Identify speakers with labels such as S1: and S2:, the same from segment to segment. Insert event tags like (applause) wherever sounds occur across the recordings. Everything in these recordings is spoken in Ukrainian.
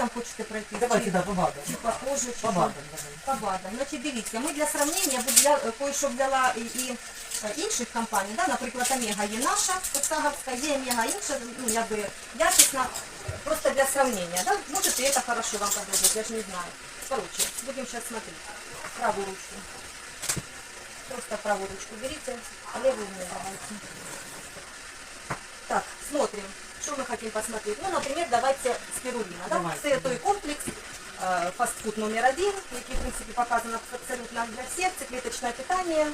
S1: БАДам хочете пройти?
S2: Давайте, да, по БАДам.
S1: Чи похоже, чи
S2: По БАДам.
S1: по БАДам. Значить, дивіться, ми для сравнення бо для кое-що взяла і, і е, інших компаній, да? наприклад, Омега є наша, Оксаговська, є Омега інша, ну, якби якісна, просто для сравнения, да? Может, и это хорошо вам подойдет, я же не знаю. Короче, будем сейчас смотреть. Правую ручку. Просто правую ручку берите, а левую мне давайте. Так, смотрим. Что мы хотим посмотреть? Ну, например, давайте спирулина. Да?
S2: Давайте.
S1: Це той комплекс, е, фастфуд номер один, який, в принципі, показано абсолютно для всіх. Це клеточне питання.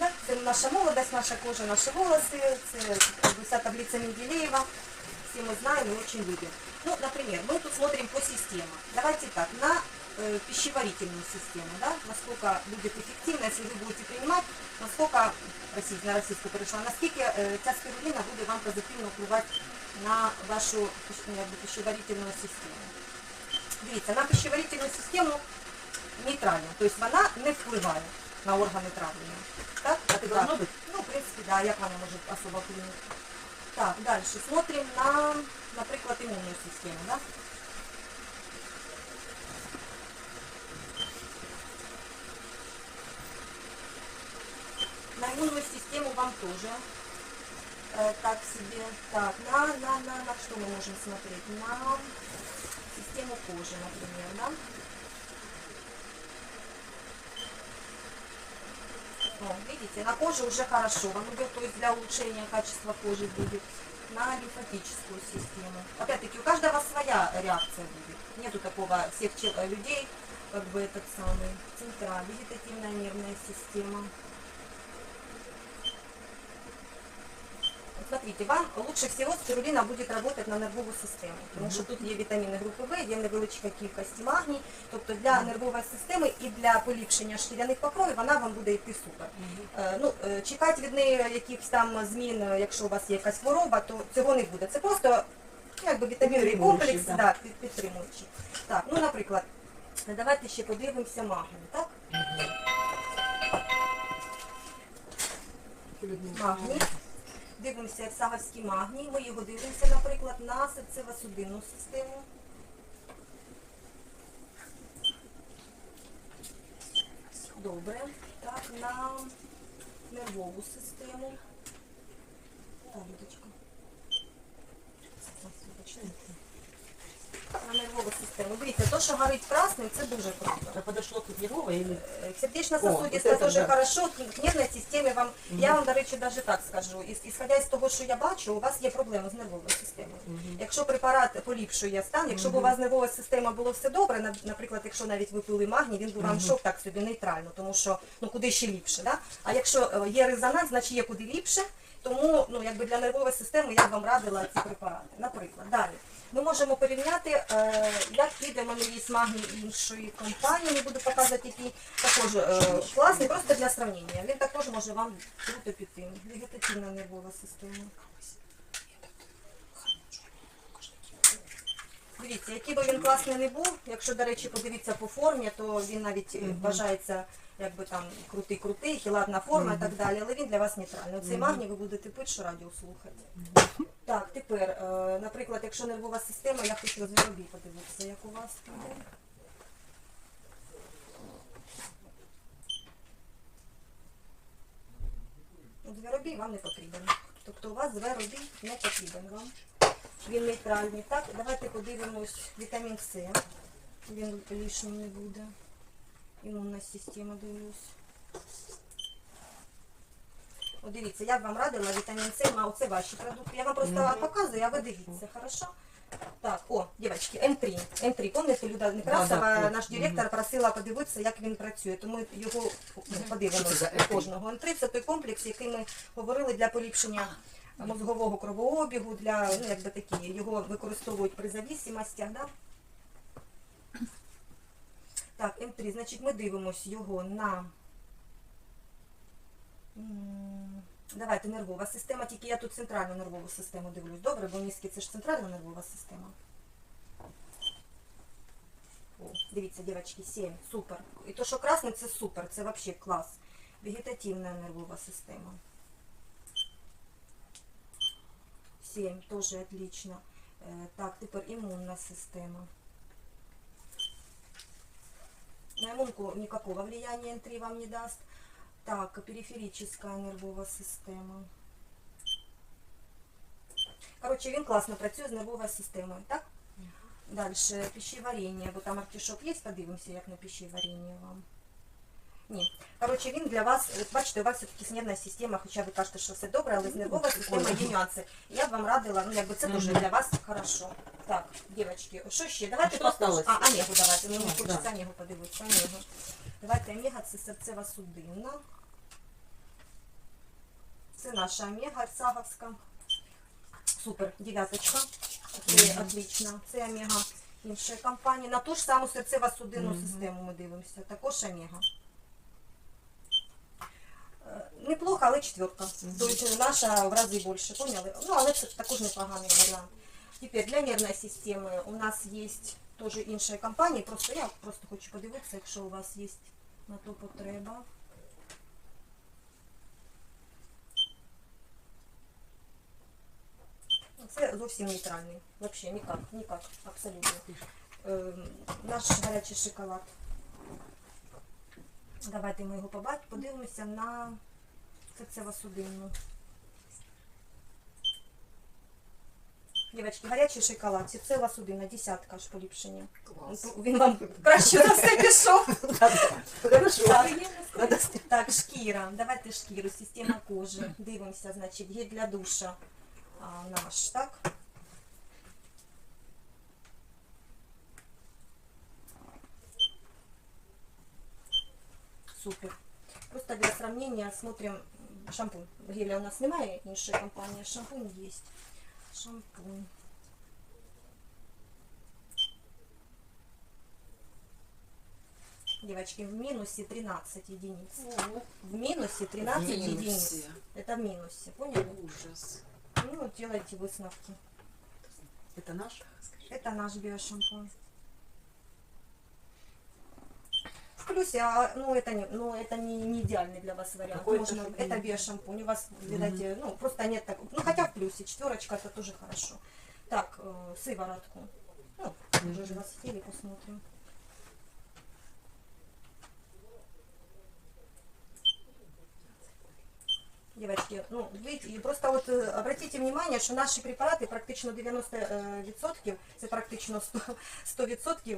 S1: Да? Це наша молодость, наша кожа, наші волоси. Це как бы, вся таблиця Менделеева. Все мы знаем и очень любим. Ну, например, мы тут смотрим по системам. Давайте так, на э, пищеварительную систему, да, насколько будет эффективно, если вы будете принимать, насколько, простите, на российскую перейшла, наскільки э, ця спирулина буде вам позитивно впливати на вашу пищ- ну, якби, пищеварительну систему. Дивіться, на пищеварительну систему нейтрально, тобто вона не впливає на органи травлення. Так?
S2: Так и должно быть?
S1: Ну, в принципе, да, як вона може особо вплинути. Так, дальше смотрим на, наприклад, імунну систему, да? На иммунную систему вам тоже э, так себе. Так, на, на, на, на что мы можем смотреть? На систему кожи, например, да? О, видите, на коже уже хорошо, вам идет, то есть для улучшения качества кожи будет. На лимфатическую систему. Опять-таки, у каждого своя реакция будет. Нету такого всех людей, как бы этот самый центра, вегетативная нервная система. Смотрите, вам лучше всего спирулина будет работать на нервову систему, тому що тут є вітаміни групи В, є невеличка кількість магній, тобто для нервової системи і для поліпшення шкіряних покровів вона вам буде йти супер. Е, Ну, е, чекати від неї якихось там змін, е, якщо у вас є якась хвороба, то цього не буде. Це просто ну, якби вітамінний
S2: Підтримуючий,
S1: комплекс,
S2: так.
S1: да, під- підтримуючий. Так, ну, наприклад, давайте ще подивимося магній, так? Магній. Дивимося саговський магній. Ми його дивимося, наприклад, на серцево-судинну систему. Добре. Так, на нервову систему. Так, нервову систему. Дивіться, то, що горить красним, це дуже круто.
S2: Это подошло к нервовой или...
S1: Э,
S2: О,
S1: Сердечно-сосудистая
S2: вот это
S1: тоже
S2: да.
S1: хорошо, к к нервной системі вам, я вам, до речі, навіть так скажу, із, ісходя з того, що я бачу, у вас є проблеми з нервовою системою. Якщо препарат поліпшує стан, якщо б у вас з нервова система було все добре, на- наприклад, якщо навіть ви пили магній, він би вам йшов так собі нейтрально, тому що ну куди ще ліпше. Да? А якщо е, є резонанс, значить є куди ліпше, тому ну, якби для нервової системи я б вам радила ці препарати. Наприклад, далі. Ми можемо порівняти, е, як піде, мене магній іншої компанії, не буду показувати, який також е, класний, просто для сравнення. Він також може вам круто піти. Вегетативна нервова система. Дивіться, який би він класний не був, якщо, до речі, подивитися по формі, то він навіть е, вважається якби там крутий-крутий, хіладна форма і так далі, але він для вас нейтральний. Цей магній ви будете пити, що радіо слухати. Так, тепер, е, наприклад, якщо нервова система, я хочу звіробій подивитися, як у вас піде. Звіробій вам не потрібен. Тобто у вас звіробій не потрібен вам. Він нейтральний. Так, давайте подивимось вітамін С. Він лишнім не буде. Імунна система дивлюсь. От дивіться, я б вам радила вітамін С, а оце ваші продукти. Я вам просто показую, а ви дивіться, хорошо? Так, о, дівчатки, М3. М3, пам'ятаєте, Люда Некрасова,
S2: Да, да,
S1: наш директор, просила подивитися, як він працює. Тому його
S2: це
S1: подивимося
S2: М3?
S1: кожного. М3 це той комплекс, який ми говорили для поліпшення мозгового кровообігу, для, ну, якби такі, його використовують при завісимостях, да? Так, М3, значить ми дивимося його на. Давайте нервова система, тільки я тут центральну нервову систему дивлюсь. Добре, бо мізки це ж центральна нервова система. О, дивіться, дівчатки, 7, супер. І то, що красне, це супер, це взагалі клас. Вегетативна нервова система. 7, теж отлично. Е, Так, тепер імунна система. На иммунку никакого влияния N3 вам не даст. Так, периферическая нервова система. Коротше, він класно працює з нервовою системою, так? Дальше пищеварення, бо там артишок є, подивимося, як на пищеварення вам. Ні. Коротше, він для вас, от бачите, у вас все-таки нервна система, хоча ви кажете, що все добре, але з нервовою системою є нюанси. Я б вам радила, ну якби це дуже для вас хорошо. Так, дівчатки, що ще? Давайте
S2: Що
S1: А, Онегу давайте, мені хочеться
S2: да.
S1: Онегу подивитися. Онегу. Давайте Омега, це серцева судинна. Це наша Омега Арцаговська. Супер, дев'яточка. Це отлично. Це Омега іншої компанії. На ту ж саму серцево-судинну систему ми дивимося. Також Омега. Е, Неплохо, але четверка.
S2: Мгм.
S1: Тобто наша в рази більше, поняли? Ну, але це також непоганий варіант. Тепер для нервної системи у нас є теж інші компанії. Просто я просто хочу подивитися, якщо у вас є на то потреба. Це зовсім нейтральний. Взагалі ніяк, ніяк, абсолютно. Наш гарячий шоколад. Давайте ми його побачимо, подивимося на серцево-судинну. Дівчатки, гарячий шоколад, серцево-судинна, десятка аж поліпшення. Він вам краще за все пішов. (laughs) Так. Шкіра. Давайте шкіру, система кожи. Дивимося, значить, гель для душа наш, так? Супер. Просто для сравнения смотрим м, шампунь. Геля у нас немає іншої компанії, шампунь є. Шампунь. Девочки, в минусе 13 единиц. В минусе 13 единиц.
S3: Минусе.
S1: Это в минусе, поняли?
S3: Ужас.
S1: Ну, делайте высновки.
S2: Это наш?
S1: Это наш биошампунь. В плюсе, а, ну это не, ну это не, не идеальный для вас вариант.
S2: Какой это
S1: Можно,
S2: шампунь?
S1: это биошампунь. У вас, видать, ну просто нет так. Ну хотя в плюсе четверочка это тоже хорошо. Так, э, сыворотку. Ну, уже же вас хотели, посмотрим. Девочки, ну, видите, просто от е, обратите внимание, що наші препарати практично 90%, це практично 100%, 100%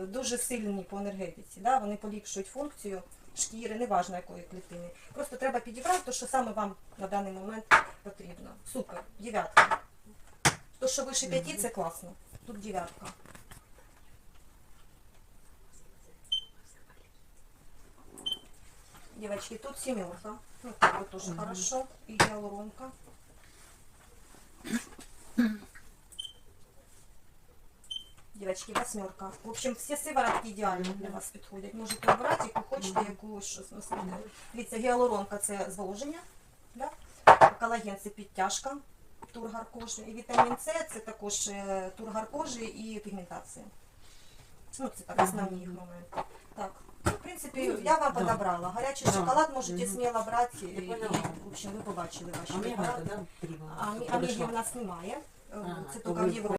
S1: (laughs) е, дуже сильні по енергетиці. Да? Вони поліпшують функцію шкіри, неважно якої клітини. Просто треба підібрати те, що саме вам на даний момент потрібно. Супер, дев'ятка. То, що вище п'яті, це класно. Тут дев'ятка. Девочки, тут семерка. Ну, как бы тоже хорошо. И гиалуронка. Девочки, восьмерка. В общем, все сиворотки идеально для вас підходять. Можете обрати, яку хочете, яку щось носити. Дивіться, гіалуронка це зволоження, да? колаген це підтяжка, тургар кожи. І вітамін С це також е, тургар кожи і пігментація. Ну, це так основні їх моменти. Так. Ну, принципі, я вам подобрала. Гарячий шоколад можете сміло брати. І, в общем, ви побачили ваші
S2: А
S1: препарати. а, А, а нас немає. а,
S2: Ага,
S1: Це
S2: то
S1: тільки
S2: ви
S1: в Європі.